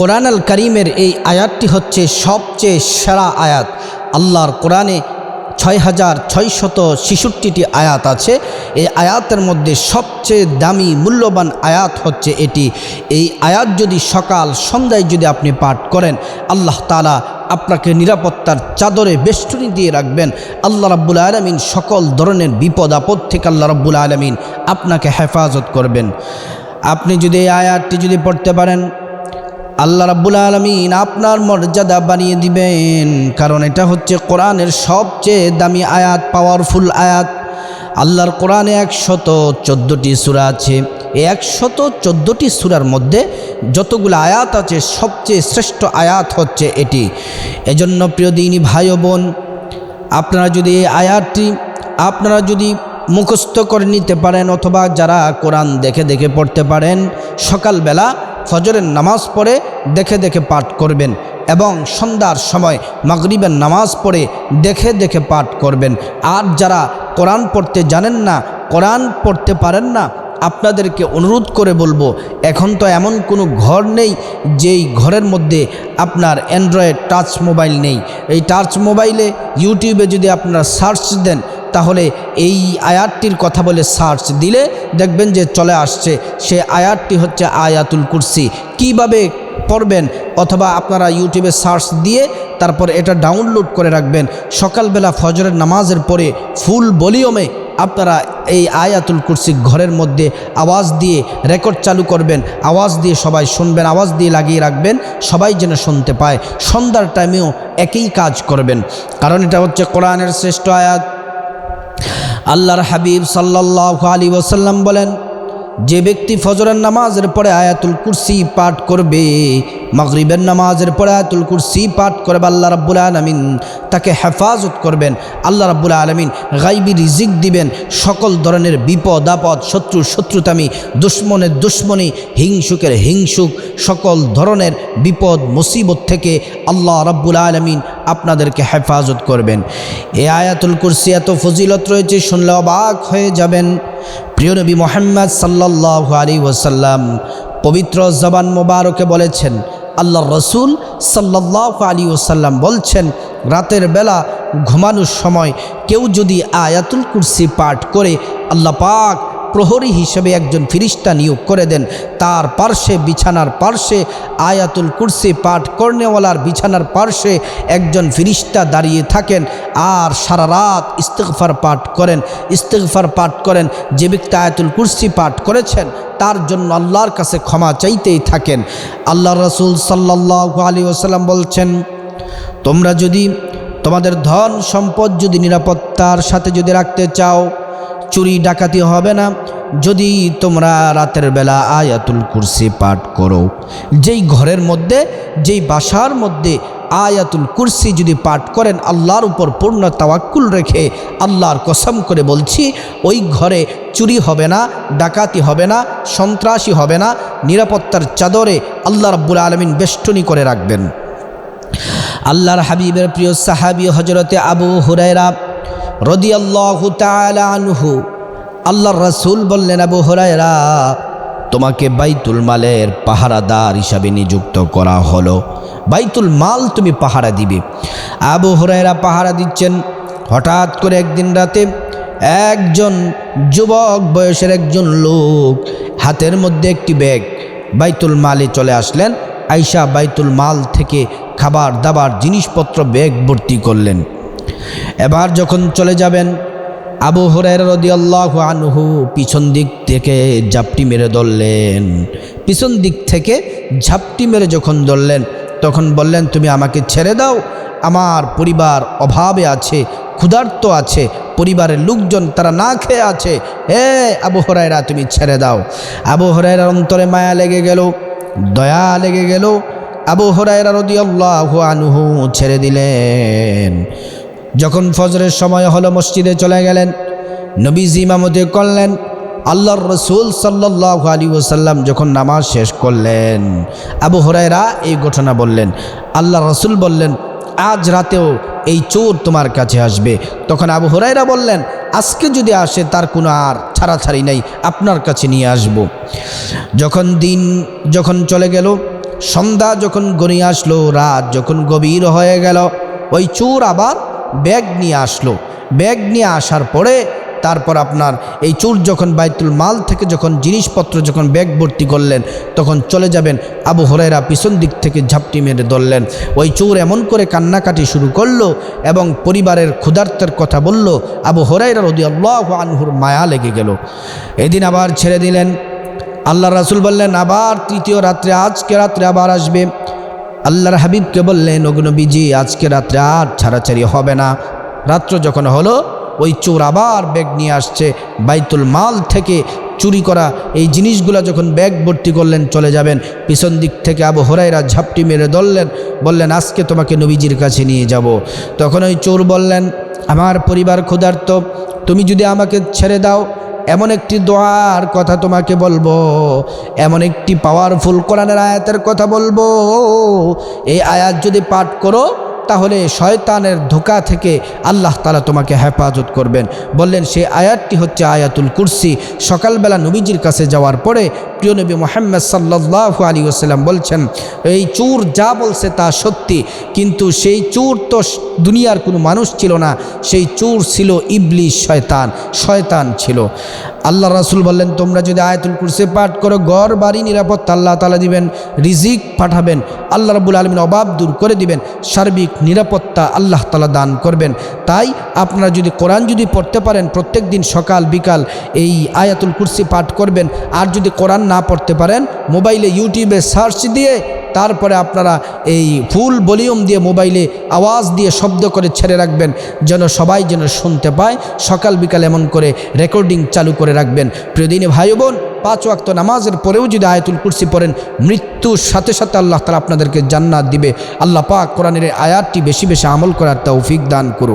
কোরআন আল করিমের এই আয়াতটি হচ্ছে সবচেয়ে সেরা আয়াত। আল্লাহর কোরআনে ছয় হাজার ছয়শত ছেষট্টিটি আয়াত আছে। এই আয়াতের মধ্যে সবচেয়ে দামি, মূল্যবান আয়াত হচ্ছে এটি। এই আয়াত যদি সকাল সন্ধ্যায় যদি আপনি পাঠ করেন, আল্লাহ তালা আপনাকে নিরাপত্তার চাদরে বেষ্টনী দিয়ে রাখবেন। আল্লাহ রাব্বুল আলমিন সকল ধরনের বিপদ, আপদ থেকে আল্লাহ রাব্বুল আলমিন আপনাকে হেফাজত করবেন। আপনি যদি এই আয়াতটি যদি পড়তে পারেন আল্লাহ রাব্বুল আলমিন আপনার মর্যাদা বানিয়ে দিবেন। কারণ এটা হচ্ছে কোরআনের সবচেয়ে দামি আয়াত পাওয়ারফুল আয়াত। আল্লাহর কোরআনে একশত চোদ্দোটি সুরা আছে। এই একশত চোদ্দোটি সুরার মধ্যে যতগুলো আয়াত আছে, সবচেয়ে শ্রেষ্ঠ আয়াত হচ্ছে এটি। এজন্য প্রিয় দিনী ভাই বোন, আপনারা যদি এই আয়াতটি আপনারা যদি মুখস্থ করে নিতে পারেন, অথবা যারা কোরআন দেখে দেখে পড়তে পারেন, সকালবেলা ফজরের নামাজ পড়ে দেখে দেখে পাঠ করবেন এবং সন্ধ্যার সময় মাগরিবের নামাজ পড়ে দেখে দেখে পাঠ করবেন। আর যারা কোরআন পড়তে জানেন না, কোরআন পড়তে পারেন না, আপনাদেরকে অনুরোধ করে বলব, এখন তো এমন কোনো ঘর নেই যেই ঘরের মধ্যে আপনার অ্যান্ড্রয়েড টাচ মোবাইল নেই। এই টাচ মোবাইলে ইউটিউবে যদি আপনারা সার্চ দেন তাহলে এই আয়াতটির কথা বলে সার্চ দিলে দেখবেন যে চলে আসছে। সে আয়াতটি হচ্ছে আয়াতুল কুরসি। কীভাবে পড়বেন অথবা আপনারা ইউটিউবে সার্চ দিয়ে তারপর এটা ডাউনলোড করে রাখবেন। সকালবেলা ফজরের নামাজের পরে ফুল ভলিউমে আপনারা এই আয়াতুল কুরসি ঘরের মধ্যে আওয়াজ দিয়ে রেকর্ড চালু করবেন। আওয়াজ দিয়ে সবাই শুনবেন, আওয়াজ দিয়ে লাগিয়ে রাখবেন। সবাই যেন শুনতে পায়। সন্ধ্যার টাইমেও একই কাজ করবেন। কারণ এটা হচ্ছে কোরআনের শ্রেষ্ঠ আয়াত। আল্লাহর হাবিব সাল্লাহ আলী ওসাল্লাম বলেন, যে ব্যক্তি ফজরের নামাজের পরে আয়াতুল কুরসি পাঠ করবে মাগরিবের নামাজের পরে আয়াতুল কুরসি পাঠ করবে আল্লাহ রাব্বুল আলমিন, তাকে হেফাজত করবেন। আল্লাহ রাব্বুল আলমিন গাইবি রিজিক দিবেন। সকল ধরনের বিপদ, আপদ, শত্রু, শত্রুতামি, দুশ্মনের দুশ্মনী, হিংসুকের হিংসুক, সকল ধরনের বিপদ, মুসিবত থেকে আল্লাহ রাব্বুল আলমিন আপনাদেরকে হেফাজত করবেন। এ আয়াতুল কুরসি এত ফজিলত রয়েছে, শুনলে অবাক হয়ে যাবেন। প্রিয় নবী মোহাম্মদ সাল্লাহ আলী ওসাল্লাম পবিত্র জবান মোবারকে বলেছেন আল্লাহ রসুল সাল্লাহ আলী ওসাল্লাম বলছেন, রাতের বেলা ঘুমানোর সময় কেউ যদি আয়াতুল কুরসি পাঠ করে আল্লাহ পাক প্রহরী হিসেবে একজন ফিরিস্তা নিয়োগ করে দেন। তার পার্শ্বে, বিছানার পার্শ্বে, আয়াতুল কুরসি পাঠ কর্নেওয়ালার বিছানার পার্শ্বে একজন ফিরিস্তা দাঁড়িয়ে থাকেন আর সারা রাত ইস্তেকফার পাঠ করেন। ইস্তেকফার পাঠ করেন, যে ব্যক্তি আয়াতুল কুরসি পাঠ করেছেন, তার জন্য আল্লাহর কাছে ক্ষমা চাইতেই থাকেন। আল্লাহ রসুল সাল্লাহ আলী ওসাল্লাম বলছেন, তোমরা যদি তোমাদের ধন সম্পদ যদি নিরাপত্তার সাথে যদি রাখতে চাও, চুরি ডাকাতি হবে না। যদি তোমরা রাতের বেলা আয়াতুল কুরসি পাঠ করো, যেই ঘরের মধ্যে, যেই বাসার মধ্যে আয়াতুল কুরসি যদি পাঠ করেন, আল্লাহর উপর পূর্ণ তাওয়াক্কুল রেখে আল্লাহর কসম করে বলছি, ওই ঘরে চুরি হবে না, ডাকাতি হবে না, সন্ত্রাসী হবে না, নিরাপত্তার চাদরে আল্লাহ রব্বুল আলমিন বেষ্টনী করে রাখবেন। আল্লাহর হাবিবের প্রিয় সাহাবি হজরতে আবু হুরায়রা রদিয়াল্লাহু তাআলা আনহু আল্লাহর রাসূল বললেন, আবু হুরায়রা, তোমাকে বাইতুল মালের পাহারাদার হিসাবে নিযুক্ত করা হলো। বাইতুল মাল তুমি পাহারা দিবে। আবু হুরায়রা পাহারা দিচ্ছেন। হঠাৎ করে একদিন রাতে একজন যুবক, বয়সের একজন লোক হাতের মধ্যে একটি ব্যাগ বাইতুল মালে চলে আসলেন। আইসা বাইতুল মাল থেকে খাবার দাবার জিনিসপত্র, ব্যাগ ভর্তি করলেন। এবার যখন চলে যাবেন আবু রদিয়াল্লাহ আনহু পিছন দিক থেকে ঝাপটি মেরে ধরলেন। পিছন দিক থেকে ঝাপটি মেরে যখন ধরলেন, তখন বললেন, তুমি আমাকে ছেড়ে দাও। আমার পরিবার অভাবে আছে, ক্ষুধার্ত আছে, পরিবারের লোকজন তারা না খেয়ে আছে। হে আবু হরাইরা তুমি ছেড়ে দাও। আবু হরাইরার অন্তরে মায়া লেগে গেল, দয়া লেগে গেল। আবু হরাইরা রদিয়াল্লাহ আনহু ছেড়ে দিলেন। যখন ফজরের সময় হলো, মসজিদে চলে গেলেন। নবীজি ইমামতে করলেন। আল্লাহর রসুল সাল্লাহ আলী ওসাল্লাম যখন নামাজ শেষ করলেন, আবু হরাইরা এই ঘটনা বললেন। আল্লাহ রসুল বললেন, আজ রাতেও এই চোর তোমার কাছে আসবে। তখন আবু হরাইরা বললেন, আজকে যদি আসে, তার কোনো আর ছাড়াছাড়ি নাই, আপনার কাছে নিয়ে আসব। যখন দিন যখন চলে গেল, সন্ধ্যা যখন গড়িয়ে আসলো, রাত যখন গভীর হয়ে গেল, ওই চোর আবার ব্যাগ নিয়ে আসলো। ব্যাগ নিয়ে আসার পরে তারপর আপনার এই চোর যখন বাইতুল মাল থেকে যখন জিনিসপত্র যখন ব্যাগ ভর্তি করলেন, তখন চলে যাবেন আবু হরাইরা পিছন দিক থেকে ঝাপটি মেরে ধরলেন। ওই চোর এমন করে কান্নাকাটি শুরু করল এবং পরিবারের ক্ষুধার্তের কথা বলল, আবু হরাইরা রদি আল্লাহ আনহুর মায়া লেগে গেল। এদিন আবার ছেড়ে দিলেন। আল্লাহ রাসুল বললেন, আবার তৃতীয় রাত্রে, আজকে রাত্রে আবার আসবে। আল্লাহর হাবিবকে বললেন অগ্নবীজি আজকে রাত্রে আর ছাড়াছাড়ি হবে না। রাত্র যখন হলো, ওই চোর আবার ব্যাগ নিয়ে আসছে। বাইতুল মাল থেকে চুরি করা এই জিনিসগুলো যখন ব্যাগ ভর্তি করলেন, চলে যাবেন। পিছন দিক থেকে আবু হরাইরা ঝাপটি মেরে ধরলেন, বললেন, আজকে তোমাকে নবীজির কাছে নিয়ে যাব। তখন ওই চোর বললেন, আমার পরিবার ক্ষুধার্ত, তুমি যদি আমাকে ছেড়ে দাও এমন একটি দোয়ার কথা তোমাকে বলব, এমন একটি পাওয়ারফুল কোরআনের আয়াতের কথা বলব। এই আয়াত যদি পাঠ করো তাহলে শয়তানের ধোকা থেকে আল্লাহ তালা তোমাকে হেফাজত করবেন। বললেন সেই আয়াতটি হচ্ছে আয়াতুল কুরসি। সকালবেলা নবীজির কাছে যাওয়ার পরে প্রিয় নবী মোহাম্মদ সাল্লাহ আলী ওসাল্লাম বলছেন, এই চুর যা বলছে তা সত্যি, কিন্তু সেই চুর তো দুনিয়ার কোনো মানুষ ছিল না। সেই চুর ছিল ইবলিশ শয়তান শয়তান ছিল। আল্লাহ রাসুল বললেন, তোমরা যদি আয়াতুল কুরসে পাঠ করো গড় বাড়ি, নিরাপত্তা আল্লাহ তালা দিবেন, রিজিক পাঠাবেন, আল্লাহ রাবুল আলমিন অভাব দূর করে দিবেন, সার্বিক নিরাপত্তা আল্লাহ তালা দান করবেন। তাই আপনারা যদি কোরআন যদি পড়তে পারেন প্রত্যেক দিন সকাল, বিকাল এই আয়াতুল কুরসি পাঠ করবেন, আর যদি কোরআন না পড়তে পারেন মোবাইলে ইউটিউবে সার্চ দিয়ে তারপরে আপনারা এই ফুল ভলিউম দিয়ে মোবাইলে আওয়াজ দিয়ে শব্দ করে ছেড়ে রাখবেন, যেন সবাই যেন শুনতে পায়। সকাল বিকাল এমন করে রেকর্ডিং চালু করে রাখবেন। প্রিয়দিনী ভাই বোন, পাঁচ ওয়াক্ত নামাজের পরেও যদি আয়াতুল কুরসি পড়েন, মৃত্যুর সাথে সাথে আল্লাহ তালা আপনাদেরকে জান্নাত দিবে। আল্লাহ পাক কোরআনের আয়াতটি বেশি বেশি আমল করার তৌফিক দান করুক।